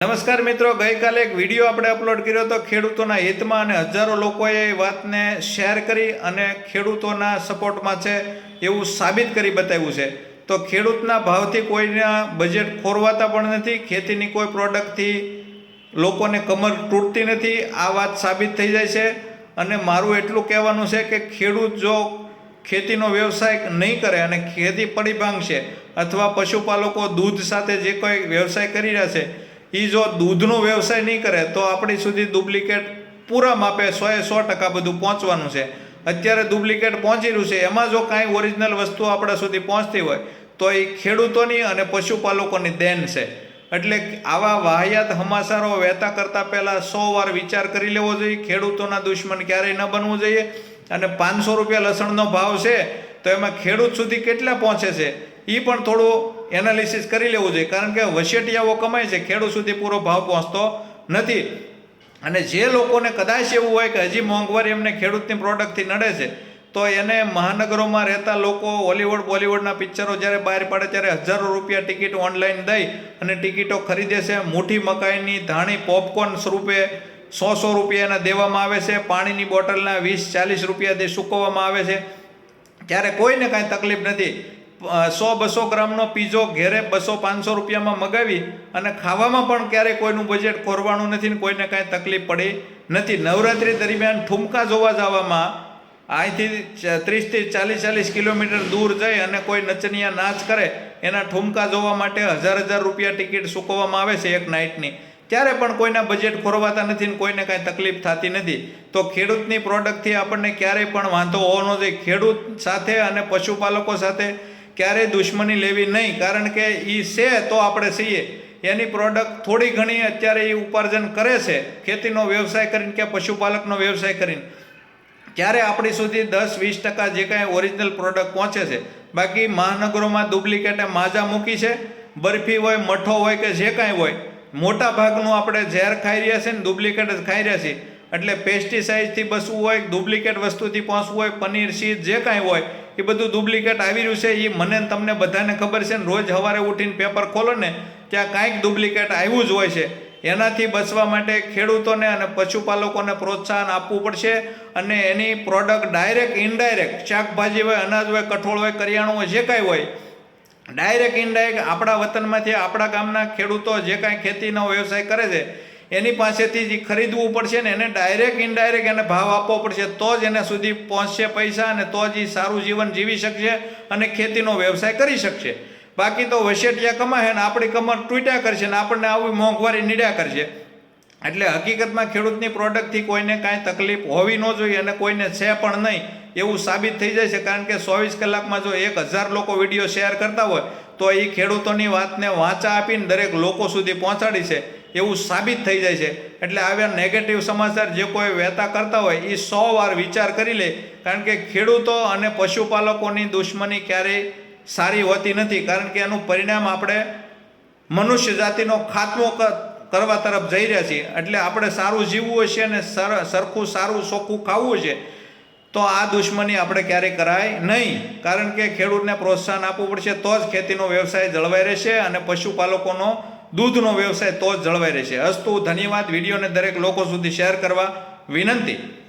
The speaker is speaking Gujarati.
નમસ્કાર મિત્રો, ગઈકાલે એક વીડિયો આપણે અપલોડ કર્યો હતો ખેડૂતોના હિતમાં અને હજારો લોકોએ એ વાતને શેર કરી અને ખેડૂતોના સપોર્ટમાં છે એવું સાબિત કરી બતાવ્યું છે. તો ખેડૂતના ભાવથી કોઈના બજેટ ખોરવાતા પણ નથી, ખેતીની કોઈ પ્રોડક્ટથી લોકોને કમર તૂટતી નથી, આ વાત સાબિત થઈ જાય છે. અને મારું એટલું કહેવાનું છે કે ખેડૂત જો ખેતીનો વ્યવસાય નહીં કરે અને ખેતી પડી ભાંગશે અથવા પશુપાલકો દૂધ સાથે જે કોઈ વ્યવસાય કરી રહ્યા છે એ જો દૂધનો વ્યવસાય નહીં કરે, તો આપણી સુધી ડુપ્લિકેટ પૂરા માપે સોએ સો ટકા બધું પહોંચવાનું છે. અત્યારે ડુપ્લિકેટ પહોંચી રહ્યું છે, એમાં જો કાંઈ ઓરિજિનલ વસ્તુ આપણા સુધી પહોંચતી હોય, તો એ ખેડૂતોની અને પશુપાલકોની દેન છે. એટલે આવા વાહિયાત હમાસારો વહેતા કરતાં પહેલાં સો વાર વિચાર કરી લેવો જોઈએ, ખેડૂતોના દુશ્મન ક્યારેય ન બનવું જોઈએ. અને પાંચસો રૂપિયા લસણનો ભાવ છે, તો એમાં ખેડૂત સુધી કેટલા પહોંચે છે? એ પણ થોડું એનાલિસિસ કરી લેવું જોઈએ. કારણ કે વસેટિયાઓ કમાય છે, ખેડૂત સુધી પૂરો ભાવ પહોંચતો નથી. અને જે લોકોને કદાચ એવું હોય કે હજી મોંઘવારી એમને ખેડૂતની પ્રોડક્ટથી નડે છે, તો એને મહાનગરોમાં રહેતા લોકો હોલિવૂડ બોલિવૂડના પિક્ચરો જ્યારે બહાર પાડે ત્યારે હજારો રૂપિયા ટિકિટ ઓનલાઈન દઈ અને ટિકિટો ખરીદે છે. મુઠ્ઠી મકાઈની ધાણી પોપકોર્ન સ્વરૂપે સો સો રૂપિયાના દેવામાં આવે છે. પાણીની બોટલના વીસ ચાલીસ રૂપિયા સૂકવવામાં આવે છે. ત્યારે કોઈને કાંઈ તકલીફ નથી. સો બસો ગ્રામનો પીઝો ઘેરે બસો પાંચસો રૂપિયામાં મગાવી અને ખાવામાં પણ ક્યારેય કોઈનું બજેટ ખોરવાનું નથી ને કોઈને કાંઈ તકલીફ પડી નથી. નવરાત્રિ દરમિયાન ઠુમકા જોવા જવામાં અહીંથી ત્રીસથી ચાલીસ ચાલીસ કિલોમીટર દૂર જઈ અને કોઈ નચનિયા નાચ કરે એના ઠુમકા જોવા માટે હજાર હજાર રૂપિયા ટિકિટ ચૂકવવામાં આવે છે એક નાઇટની. ત્યારે પણ કોઈના બજેટ ખોરવાતા નથી ને કોઈને કાંઈ તકલીફ થતી નથી. તો ખેડૂતની પ્રોડક્ટથી આપણને ક્યારેય પણ વાંધો હોવાનો જોઈએ ખેડૂત સાથે અને પશુપાલકો સાથે ક્યારેય દુશ્મની લેવી નહીં, કારણ કે એ છે તો આપણે છીએ. એની પ્રોડક્ટ થોડી ઘણી અત્યારે એ ઉપાર્જન કરે છે, ખેતીનો વ્યવસાય કરીને કે પશુપાલકનો વ્યવસાય કરીને. ત્યારે આપણી સુધી દસ, વીસ ટકા જે કાંઈ ઓરિજિનલ પ્રોડક્ટ પહોંચે છે, બાકી મહાનગરોમાં ડુપ્લિકેટે માજા મૂકી છે, બરફી હોય, મઠો હોય કે જે કાંઈ હોય, મોટા ભાગનું આપણે ઝેર ખાઈ રહ્યા છીએ ને ડુપ્લિકેટ જ ખાઈ રહ્યા છીએ. એટલે પેસ્ટિસાઇડથી બસવું હોય ડુપ્લિકેટ વસ્તુથી પહોંચવું હોય, પનીર, શીત, જે કાંઈ હોય એ બધું ડુપ્લિકેટ આવી રહ્યું છે, એ મને તમને બધાને ખબર છે ને રોજ સવારે ઉઠીને પેપર ખોલો ને, ત્યાં કાંઈક ડુપ્લિકેટ આવ્યું જ હોય છે. એનાથી બચવા માટે ખેડૂતોને અને પશુપાલકોને પ્રોત્સાહન આપવું પડશે અને એની પ્રોડક્ટ ડાયરેક્ટ ઇનડાયરેક્ટ શાકભાજી હોય, અનાજ હોય, કઠોળ હોય, કરિયાણું હોય, જે કાંઈ હોય ડાયરેક્ટ ઇનડાયરેક્ટ આપણા વતનમાંથી, આપણા ગામના ખેડૂતો જે કાંઈ ખેતીનો વ્યવસાય કરે છે એની પાસેથી જે ખરીદવું પડશે ને એને ડાયરેક્ટ ઇનડાયરેક્ટ એને ભાવ આપવો પડશે. તો જ એને સુધી પહોંચશે પૈસા અને તો જ એ સારું જીવન જીવી શકશે અને ખેતીનો વ્યવસાય કરી શકશે. બાકી તો વસેટિયા કમાશે ને આપણી કમર તૂટ્યા કરશે ને આપણને આવી મોંઘવારી નીડ્યા કરશે. એટલે હકીકતમાં ખેડૂતની પ્રોડક્ટથી કોઈને કાંઈ તકલીફ હોવી ન જોઈએ અને કોઈને છે પણ નહીં એવું સાબિત થઈ જાય છે. કારણ કે ચોવીસ કલાકમાં જો એક હજાર લોકો વીડિયો શેર કરતા હોય તો એ ખેડૂતોની વાતને વાંચા આપીને દરેક લોકો સુધી પહોંચાડી છે. એવું સાબિત થઈ જાય છે. એટલે આવ્યા નેગેટિવ સમાચાર જે કોઈ વહેતા કરતા હોય એ સો વાર વિચાર કરી લે. કારણ કે ખેડૂતો અને પશુપાલકોની દુશ્મની ક્યારેય સારી હોતી નથી. કારણ કે એનું પરિણામ આપણે મનુષ્ય જાતિનો ખાત્મો કરવા તરફ જઈ રહ્યા છીએ. એટલે આપણે સારું જીવવું હશે અને સર, સરખું સારું ચોખ્ખું ખાવું છે, તો આ દુશ્મની આપણે ક્યારેય કરાય નહીં. કારણ કે ખેડૂતને પ્રોત્સાહન આપવું પડશે, તો જ ખેતીનો વ્યવસાય જળવાઈ રહેશે અને પશુપાલકોનો દૂધનો વ્યવસાય તો જ જળવાઈ રહેશે. અસ્તુ ધન્યવાદ વિડીયોને દરેક લોકો સુધી શેર કરવા વિનંતી.